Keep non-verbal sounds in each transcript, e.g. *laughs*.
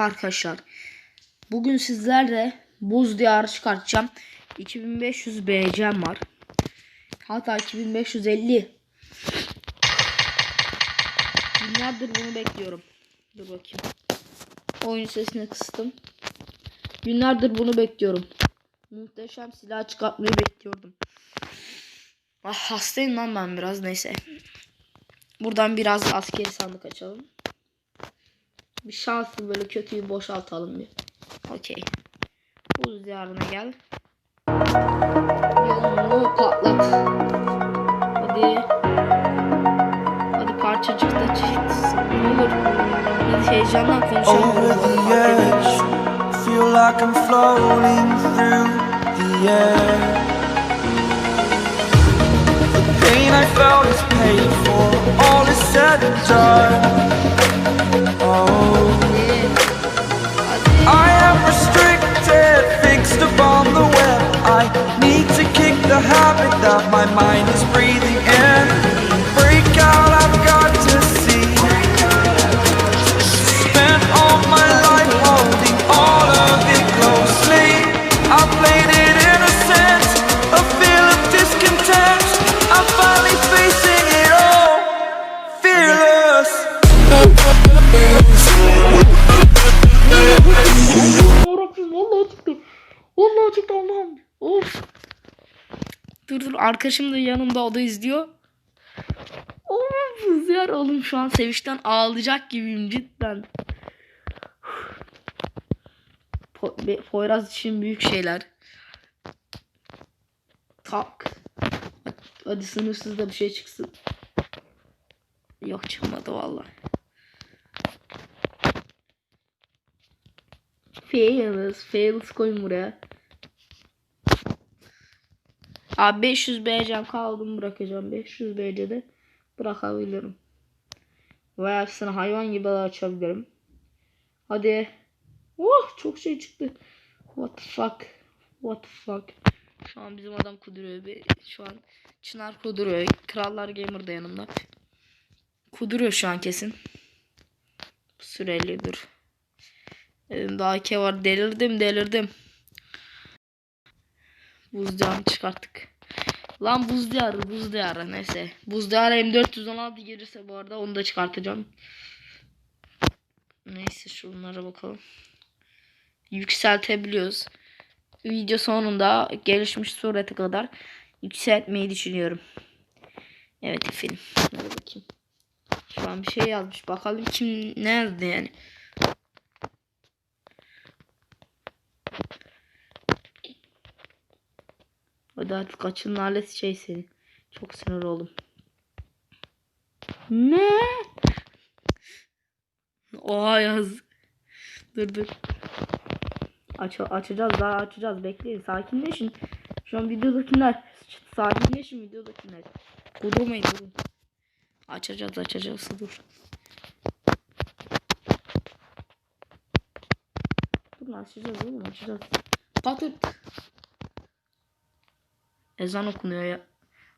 Arkadaşlar bugün sizlerle buz diyarı çıkartacağım. 2500 BC'm var. Hatta 2550. Günlerdir bunu bekliyorum. Dur bakayım. Oyun sesini kıstım. Günlerdir bunu bekliyorum. Muhteşem silah çıkartmayı bekliyordum. Ah hastayım lan ben biraz neyse. Buradan biraz askeri sandık açalım. Bir şanslı böyle kötüyü boşaltalım bir. Okey. Buz diyarına gel. Yolunu patlat. Hadi. Hadi parçacık da çıksın. Ne olur. Biz heyecandan over konuşamıyoruz. Feel like I'm floating through the air. The pain I felt is paid for, all is said and done. My mind is breathing arkadaşım da yanımda o da izliyor. Of ziyar oğlum şu an sevinçten ağlayacak gibiyim cidden. Po- Poyraz için büyük şeyler. Tak. Hadi sınırsız da bir şey çıksın. Yok çıkmadı vallahi. Fails. Fails koyun buraya. Abi 500 BC'm kaldım bırakacağım. 500 BC'de bırakabilirim. Ve hepsini hayvan gibi açabilirim. Hadi. Oh çok şey çıktı. What the fuck. What the fuck. Şu an bizim adam kuduruyor. Bir- Şu an Çınar kuduruyor. Krallar Gamer da yanımda. Kuduruyor şu an kesin. Süreli dur. Elimde AK var. Delirdim delirdim. Buz çıkarttık. Lan buz diyarı buz diyarı neyse. Buz diyarı M416 gelirse bu arada onu da çıkartacağım. Neyse şunlara bakalım. Yükseltebiliyoruz. Video sonunda gelişmiş surete kadar yükseltmeyi düşünüyorum. Evet efendim. Hadi bakayım. Şu an bir şey yazmış. Bakalım kim ne yazdı yani. Hadi artık kaçın lanet şey seni. Çok sinir oldum. Ne? Oha yaz. Dur dur. Aç açacağız daha açacağız. Bekleyin sakinleşin. Şu an videodakiler sakinleşin videodakiler. Kudurmayın durun. Açacağız açacağız dur. Dur açacağız oğlum açacağız. Patır. Ezan okunuyor ya.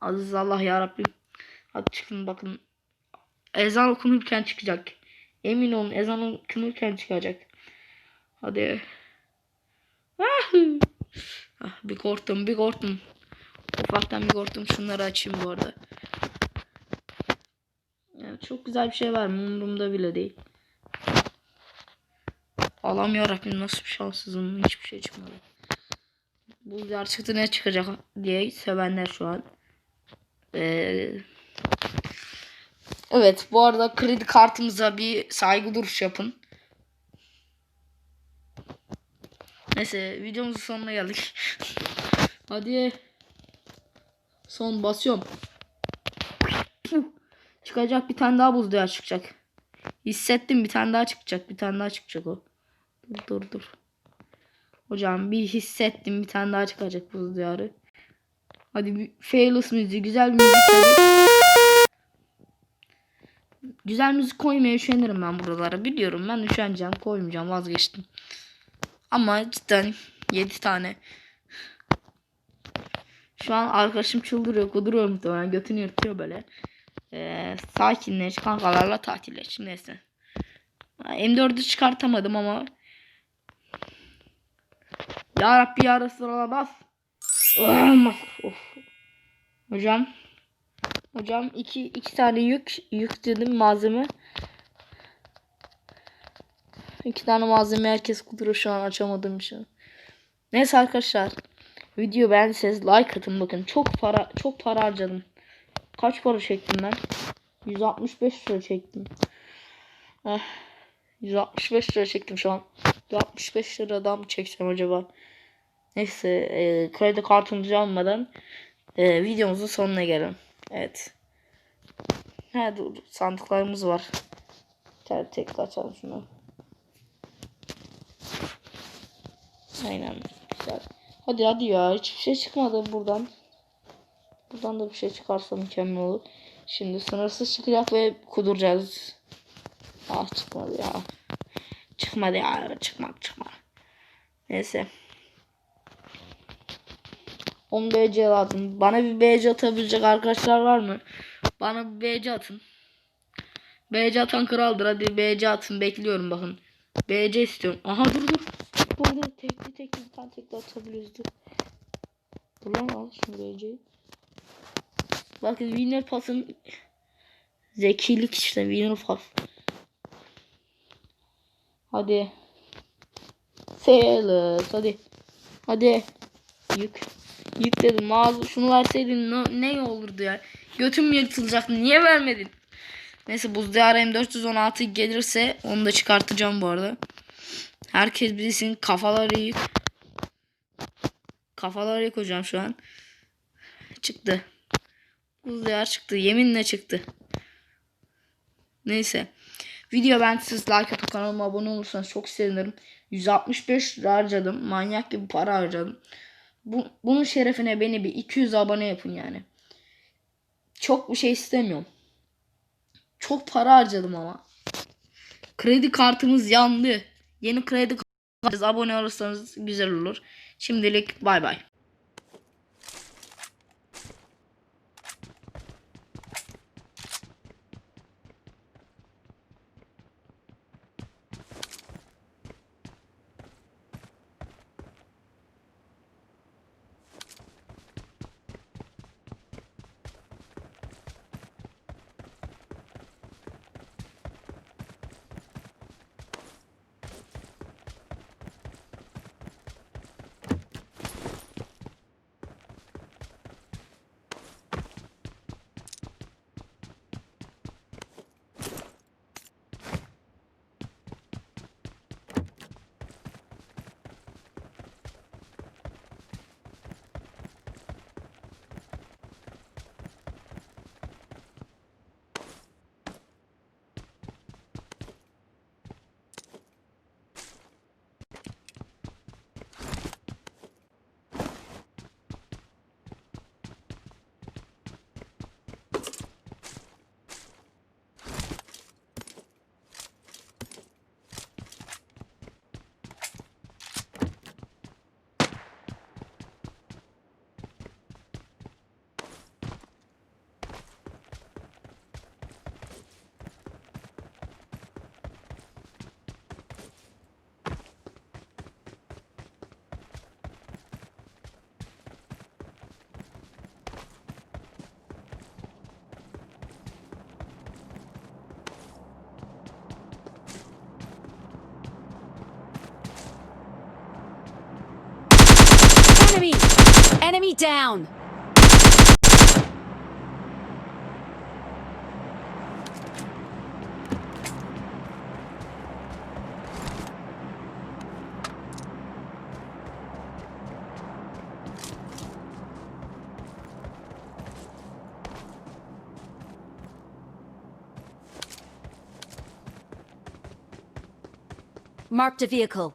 Aziz Allah ya Rabbim. Hadi çıkın bakın. Ezan okunurken çıkacak. Emin olun ezan okunurken çıkacak. Hadi. Ah! Ah, bir korktum bir korktum. Ufaktan bir korktum. Şunları açayım bu arada. Yani çok güzel bir şey var? Umurumda bile değil. Allah'ım yarabbim nasıl bir şanssızım. Hiçbir şey çıkmadı. Bu zar çıktı ne çıkacak diye sevenler şu an. Ee, evet bu arada kredi kartımıza bir saygı duruş yapın. Neyse videomuzun sonuna geldik. *laughs* Hadi. Son basıyorum. Çıkacak bir tane daha buz diyar çıkacak. Hissettim bir tane daha çıkacak. Bir tane daha çıkacak o. Dur dur dur. Hocam bir hissettim bir tane daha çıkacak buz diyarı. Hadi bir Failus müziği güzel bir müzik. Güzel müzik koymaya üşenirim ben buralara. Biliyorum ben üşeneceğim koymayacağım vazgeçtim. Ama cidden 7 tane. Şu an arkadaşım çıldırıyor kuduruyor muhtemelen götünü yırtıyor böyle. Ee, sakinleş kankalarla tatilleş neyse. M4'ü çıkartamadım ama. Ya Rabbi ya Resulallah bas. Olmaz. Of. Hocam. Hocam iki, iki tane yük yükledim malzeme. İki tane malzeme herkes kuduruyor şu an açamadığım için. Neyse arkadaşlar. Video beğendiyseniz like atın bakın. Çok para çok para harcadım. Kaç para çektim ben? 165 lira çektim. Eh, 165 lira çektim şu an. 165 liradan mı çeksem acaba? Neyse e, kredi kartımızı almadan e, videomuzun sonuna gelelim. Evet. Ha dur, sandıklarımız var. Tek tek açalım şunu. Aynen. Güzel. Hadi hadi ya. Hiçbir şey çıkmadı buradan. Buradan da bir şey çıkarsa mükemmel olur. Şimdi sınırsız çıkacak ve kuduracağız. Ah çıkmadı ya. Çıkmadı ya. Çıkmadı çıkmadı. Neyse. 10 BC lazım. Bana bir BC atabilecek arkadaşlar var mı? Bana bir BC atın. BC atan kraldır. Hadi BC atın. Bekliyorum bakın. BC istiyorum. Aha dur dur. Dur dur. Tekli tekli bir tane tekli atabiliyoruz. Dur. Dur lan al şunu BC'yi. Bakın Winner Pass'ın zekilik işte Winner Pass. Hadi. Sales hadi. Hadi. Yük. Yük dedim. Mağaza şunu verseydin ne, ne olurdu ya. Götüm yırtılacaktı. Niye vermedin? Neyse buz diyarı M416 gelirse onu da çıkartacağım bu arada. Herkes bilsin kafaları yık. Kafaları yık hocam şu an. Çıktı. Buz diyar çıktı. Yeminle çıktı. Neyse. Video ben siz like atıp kanalıma abone olursanız çok sevinirim. 165 lira harcadım. Manyak gibi para harcadım. Bu, bunun şerefine beni bir 200 abone yapın yani. Çok bir şey istemiyorum. Çok para harcadım ama. Kredi kartımız yandı. Yeni kredi kartımız abone olursanız güzel olur. Şimdilik bay bay. Enemy! Enemy down! Marked a vehicle.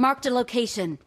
Marked a location.